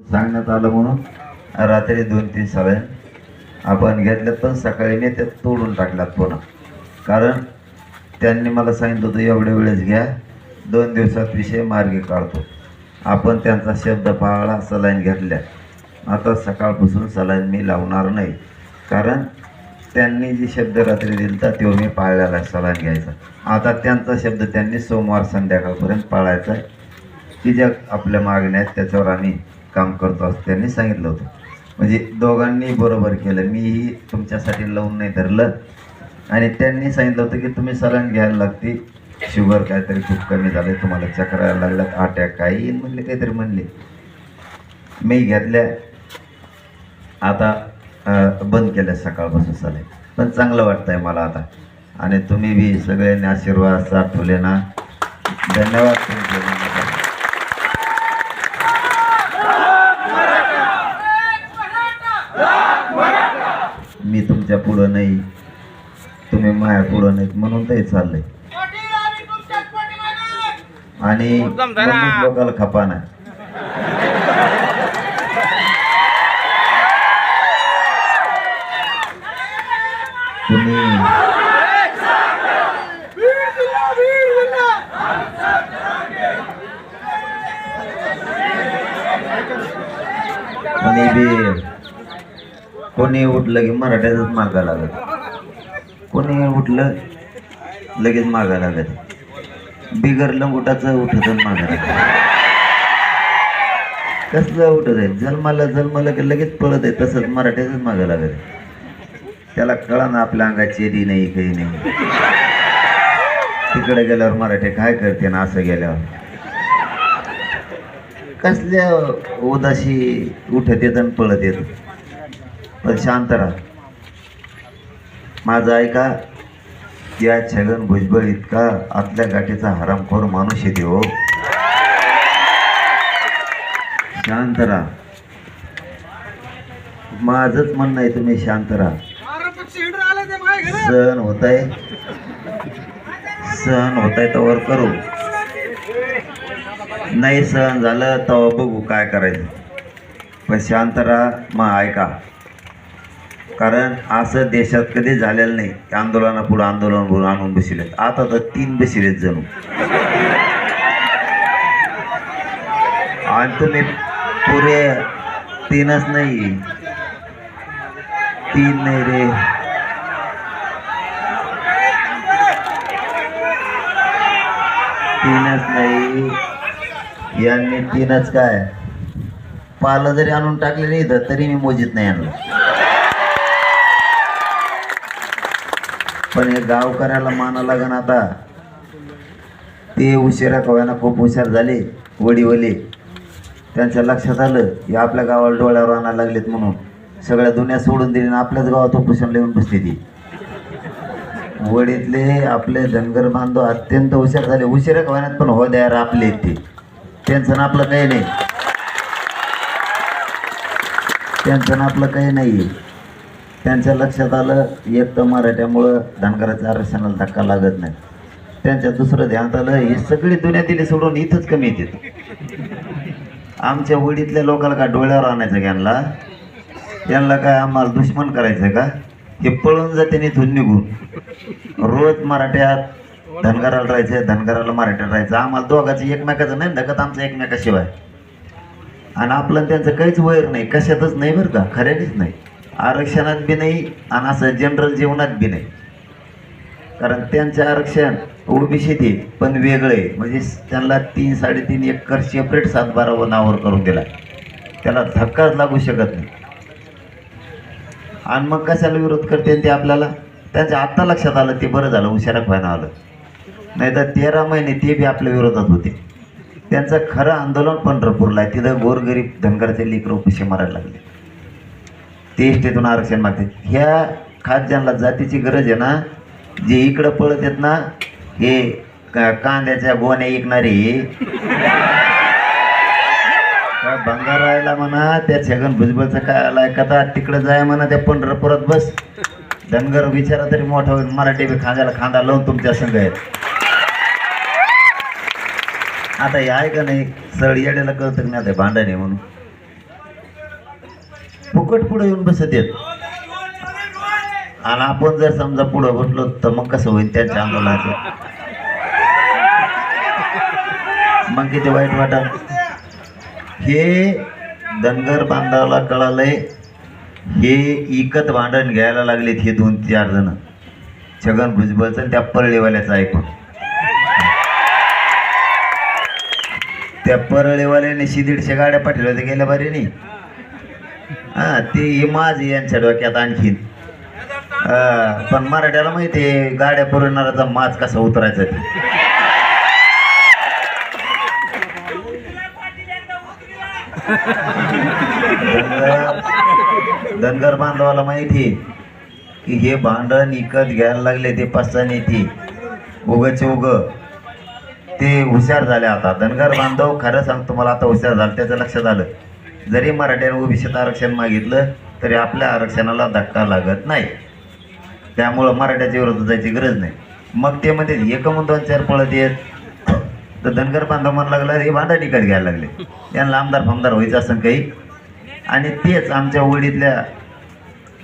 सांगण्यात आलं म्हणून रात्री दोन तीन सळ्या आपण घेतल्यात पण सकाळी मी ते तोडून टाकल्यात पुन्हा. कारण त्यांनी मला सांगितलं होतं एवढ्या वेळेस घ्या दोन दिवसात विषय मार्गी काढतो. आपण त्यांचा शब्द पाळला सलाईन घेतल्या. आता सकाळपासून सलाईन मी लावणार नाही. कारण त्यांनी जी शब्द रात्री दिलता तो मी पाळलेला सलाईन घ्यायचा. आता त्यांचा शब्द त्यांनी सोमवार संध्याकाळपर्यंत पाळायचा आहे. की ज्या आपल्या मागण्या आहेत त्याच्यावर आम्ही काम करतो असं त्यांनी सांगितलं होतं. म्हणजे दोघांनी बरोबर केलं. मीही तुमच्यासाठी लावून नाही धरलं. आणि त्यांनी सांगितलं होतं की तुम्ही सलाईन घ्यायला लागते शुगर काहीतरी खूप कमी झालं तुम्हाला चक्र यायला लागल्यात अटॅक काही येईन म्हणले काहीतरी म्हणले. मी घेतल्या. आता बंद केल्या सकाळपासून सलाईन. पण चांगलं वाटतंय मला आता. आणि तुम्ही बी सगळ्यांनी आशीर्वाद साठवले ना. धन्यवाद. तुमचे मी तुमच्या पुढं नाही. तुम्ही माया पुढं नाहीत. म्हणून ते चाललंय. आणि लोकांना खपा नाही तुम्ही कोणी उठलं की मराठ्यातच मागा लागत. कोणी उठलं लगेच मागा लागत. बिगर लंगुटाचं उठत मागा लागत. कसलं उठत आहे? जन्माला जन्माला की लगेच पळत आहे तसंच मराठ्यातच मागा लागत. त्याला कळा ना आपल्या अंगात चेरी नाही काही नाही. तिकडे गेल्यावर मराठे काय करते ना असं गेल्यावर? कसल्या उदाशी उठत येत आणि पळत येत? पण शांत राहा. माझं ऐका या छगन भुजबळ इतका आतल्या गाठीचा हरामखोर माणूस येते हो. शांत राहा. माझंच म्हणणं आहे तुम्ही शांत राहा. सहन होत आहे सहन होत आहे तर करू. नाही सहन झालं तर बघू काय करायचं. पण शांत राहा मग ऐका. कारण असं देशात कधी झालेलं नाही की आंदोलना पुढे आंदोलन पुढे आणून बसलेत. आता तर तीन बसलेत जणू. आणि तुम्ही पुरे तीनच नाही. तीन नाही रे. तीनच नाही. यांनी तीनच काय? पालं जरी आणून टाकले नाही तर तरी मी मोजीत नाही आणलं. पण हे गावकऱ्याला माना लागण आता. ते उशिरा कव्याना खूप हुशार झाले वडीवले. त्यांच्या लक्षात आलं की आपल्या गावाला डोळ्यावर आणायला लागलेत म्हणून. सगळ्या दुनिया सोडून दिली आणि आपल्याच गावात उपोषण लिहून बसली ती. वडीतले आपले धनगर बांधव अत्यंत हुशार झाले. उशिरा कव्यानात पण हो द्यार आपले ते. त्यांचं ना आपलं काही नाही. त्यांचं ना आपलं काही नाही त्यांच्या लक्षात आलं एक तर मराठ्यामुळं धनगराच्या आरक्षणाला धक्का लागत नाही. त्यांच्या दुसरं ध्यानात आलं ही सगळी दुनिया सोडून इथंच कमी येते. आमच्या वडीतल्या लोकांना का डोळ्यावर आणायचं घ्यानला त्यांना काय आम्हाला दुश्मन करायचं का? हे पळून जाते आणि इथून निघून. रोज मराठ्यात धनगराला राहायचं धनगराला मराठ्यात राहायचं आम्हाला दोघांचं एकमेकाचं नाही धकत आमचं एकमेकाशिवाय. आणि आपलं त्यांचं काहीच वैर नाही कशातच नाही बरं का? खऱ्यानेच नाही. आरक्षणात बी नाही आणि असं जनरल जीवनात बी नाही. कारण त्यांचं आरक्षण ओबीसी ते पण वेगळं आहे. म्हणजे त्यांना तीन साडेतीन एकर सेपरेट सातबारा नावावर करून दिला. त्याला धक्काच लागू शकत नाही. आणि मग कशाला विरोध करते ते आपल्याला? त्यांचं आत्ता लक्षात आलं ते बरं झालं उशिरा व्हायला आलं. नाही तर तेरा महिने ते बी आपल्या विरोधात होते. त्यांचं खरं आंदोलन पंढरपूरला आहे. तिथं गोरगरीब धनगरचे लेकरं उपाशी मारायला लागले. ते इष्टेतून आरक्षण मागते. ह्या खाद्यांना जातीची गरज आहे ना जे इकडं पळत आहेत ना हे का- कांद्याच्या गोण्या ऐकणारे भंगार राहिला म्हणा त्या छगन भुजबळचं काय आलाय कथा तिकडं जाय म्हणा त्या पंढरपुरात बस. धनगर विचारा तरी मोठा होईल मराठी खांद्याला खांदा लावून तुमच्या संघ आहेत. आता हे आहे का नाही सळ येड्याला कळतं की नाही आता भांडण आहे म्हणून. फुकट पुढे येऊन बसत येत आणि आपण जर समजा पुढं बसलो तर मग कसं होईल त्यांच्या आंदोलनाचं मग किती वाईट वाटत हे धनगर बांधावला कळालंय. हे इकत भांडण घ्यायला लागलेत हे दोन चार जण. छगन भुजबळचं आणि त्या परळीवाल्याचं ऐकून. त्या परळीवाल्याने शिदीडशे गाड्या पाठवल्या होत्या गेल्या बारी नाही हा ते हे यांच्या डोक्यात आणखीन. हा, पण मराठ्याला माहिती आहे गाड्या पुरवणाराचा माज कसा उतरायचा ते. धनगर बांधवाला माहिती आहे की हे भांडण इकत घ्यायला लागले ते पाचसाने ती. उगचे उग. ते हुशार झाले आता. धनगर बांधव खरं सांगतो मला आता हुशार झालं त्याचं लक्षात आलं जरी मराठ्याने ओबीसीत आरक्षण मागितलं तरी आपल्या आरक्षणाला धक्का लागत नाही. त्यामुळं मराठ्याच्या विरोधात जायची गरज नाही. मग ते म्हणते एक दोन चार पळत येत. तर धनगर बांधव म्हणू लागला हे भांडा निकट घ्यायला लागले. यांना आमदार फामदार व्हायचं असं काही. आणि तेच आमच्या ओळीतल्या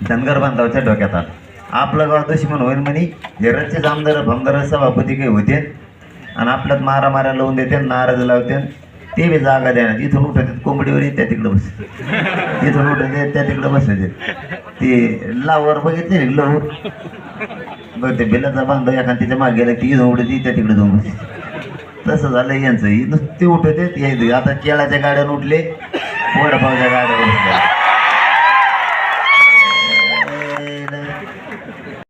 धनगर बांधवाच्या डोक्यात आलं. आपलं गाव दुश्मन होईल म्हणे हे रचेच आमदार फमदार सभापती काही होते. आणि आपल्यात मारा मारा लावून देते नाराज लावते. ते बी जागा देणार इथून उठत कोंबडीवर येत त्या तिकडं बस इथून उठत येत त्या तिकडं बसायचे. ते लावर बघितले लवर? बघ ते बिलाचा बांधव एखाद तिच्यामागे गेला ती इथून उडत त्या तिकडे जाऊन बस तसं झालं यांचं. नुसते उठत येत यायचं आता केळाच्या गाड्यानं उठले वडापावच्या गाड्यावर उठल्या